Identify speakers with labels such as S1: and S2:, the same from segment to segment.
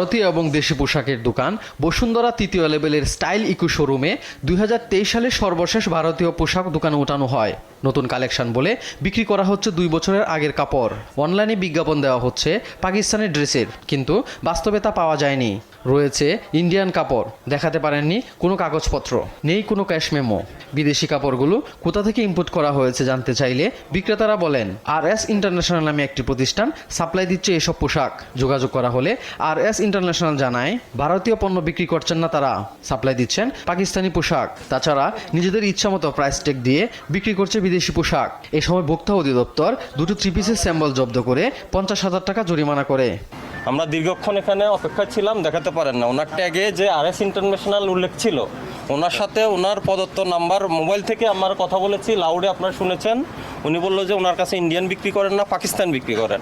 S1: ভারতীয় এবং দেশি পোশাকের দোকান বসুন্ধরা তৃতীয় লেভেলের স্টাইল ইকো শোরুমে দুই হাজার তেইশ সালে সর্বশেষ ভারতীয় পোশাক দোকানে ওঠানো হয়। নতুন কালেকশন বলে বিক্রি করা হচ্ছে দুই বছরের আগের কাপড়। অনলাইনে বিজ্ঞাপন দেওয়া হচ্ছে পাকিস্তানের ড্রেসের, কিন্তু বাস্তবে তা পাওয়া যায়নি। রয়েছে ইন্ডিয়ান কাপড়। দেখাতে পারেননি কোনো কাগজপত্র। নেই কোনো ক্যাশ মেমো। বিদেশি কাপড়গুলো কোথা থেকে ইম্পোর্ট করা হয়েছে জানতে চাইলে বিক্রেতারা বলেন, আর এস ইন্টারন্যাশনাল নামে একটি প্রতিষ্ঠান সাপ্লাই দিচ্ছে এসব পোশাক। যোগাযোগ করা হলে আর এস ইন্টারন্যাশনাল জানায়, ভারতীয় পণ্য বিক্রি করছেন না তারা, সাপ্লাই দিচ্ছেন পাকিস্তানি পোশাক। তাছাড়া নিজেদের ইচ্ছামতো প্রাইস টেক দিয়ে বিক্রি করছে বিদেশি পোশাক। এ সময় ভোক্তা অধিদপ্তর দুটো থ্রি পিসের স্যাম্বল জব্দ করে পঞ্চাশ হাজার টাকা জরিমানা করে।
S2: আমরা দীর্ঘক্ষণ এখানে অপেক্ষা ছিলাম, দেখাতে পারেন না। ওনার ট্যাগে যে আর এস ইন্টারন্যাশনাল উল্লেখ ছিল, ওনার সাথে ওনার প্রদত্ত নাম্বার, মোবাইল থেকে আমার কথা বলেছি লাউডে আপনারা শুনেছেন। উনি বলল যে ওনার কাছে ইন্ডিয়ান বিক্রি করেন না, পাকিস্তান বিক্রি করেন।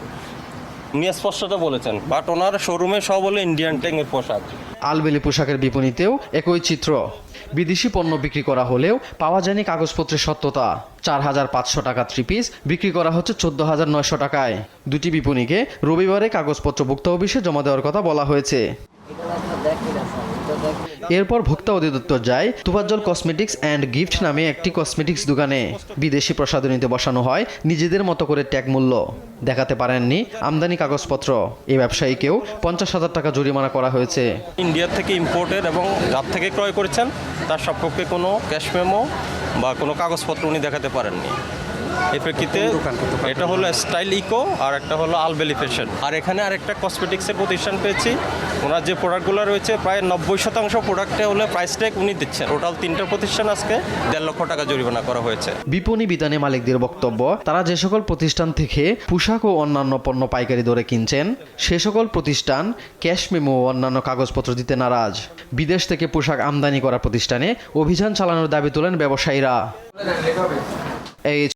S2: উনি স্পষ্টটা বলেছেন। বাট ওনার শোরুমে সব হলো ইন্ডিয়ান ট্যাঙ্গের পোশাক।
S1: আলবেলি পোশাকের বিপণীতেও একই চিত্র। বিদেশি পণ্য বিক্রি করা হলেও পাওয়া যায়নি কাগজপত্রের সত্যতা। চার হাজার পাঁচশো টাকা থ্রি পিস বিক্রি করা হচ্ছে চোদ্দ হাজার নয়শো টাকায়। দুটি বিপণীকে রবিবারে কাগজপত্র ভুক্ত অফিসে জমা দেওয়ার কথা বলা হয়েছে। এরপর ভোক্তা অধিদপ্তর যায় তুফাজ্জল কসমেটিক্স অ্যান্ড গিফট নামে একটি কসমেটিক্স দোকানে। বিদেশি প্রসাধনীতে বসানো হয় নিজেদের মতো করে ট্যাগ মূল্য। দেখাতে পারেননি আমদানি কাগজপত্র। এই ব্যবসায়ীকেও পঞ্চাশ হাজার টাকা জরিমানা করা হয়েছে।
S2: ইন্ডিয়ার থেকে ইম্পোর্টেড এবং যার থেকে ক্রয় করেছেন। তার সপক্ষে কোনো ক্যাশ মেমো বা কোনো কাগজপত্র উনি দেখাতে পারেননি। এই প্রেক্ষিতে এটা হলো স্টাইল ইকো আর একটা হলো আলবেলি ফ্যাশন। আর এখানে আরেকটা কসমেটিক্সের প্রতিষ্ঠান পেয়েছি। ওনার যে প্রোডাক্টগুলো রয়েছে প্রায় নব্বই শতাংশ প্রোডাক্টে হলে প্রাইস ট্যাগ উনি দিচ্ছেন। টোটাল তিনটা প্রতিষ্ঠান আজকে দেড় লক্ষ টাকা জরিমানা করা হয়েছে।
S1: বিপণী বিতানে মালিকদের বক্তব্য তারা যে সকল প্রতিষ্ঠান থেকে পোশাক ও অন্যান্য পণ্য পাইকারি দরে কিনছেন সে সকল প্রতিষ্ঠান ক্যাশ মেমো ও অন্যান্য কাগজপত্র দিতে নারাজ। বিদেশ থেকে পোশাক আমদানি করা প্রতিষ্ঠানে অভিযান চালানোর দাবি তোলেন ব্যবসায়ীরা। এই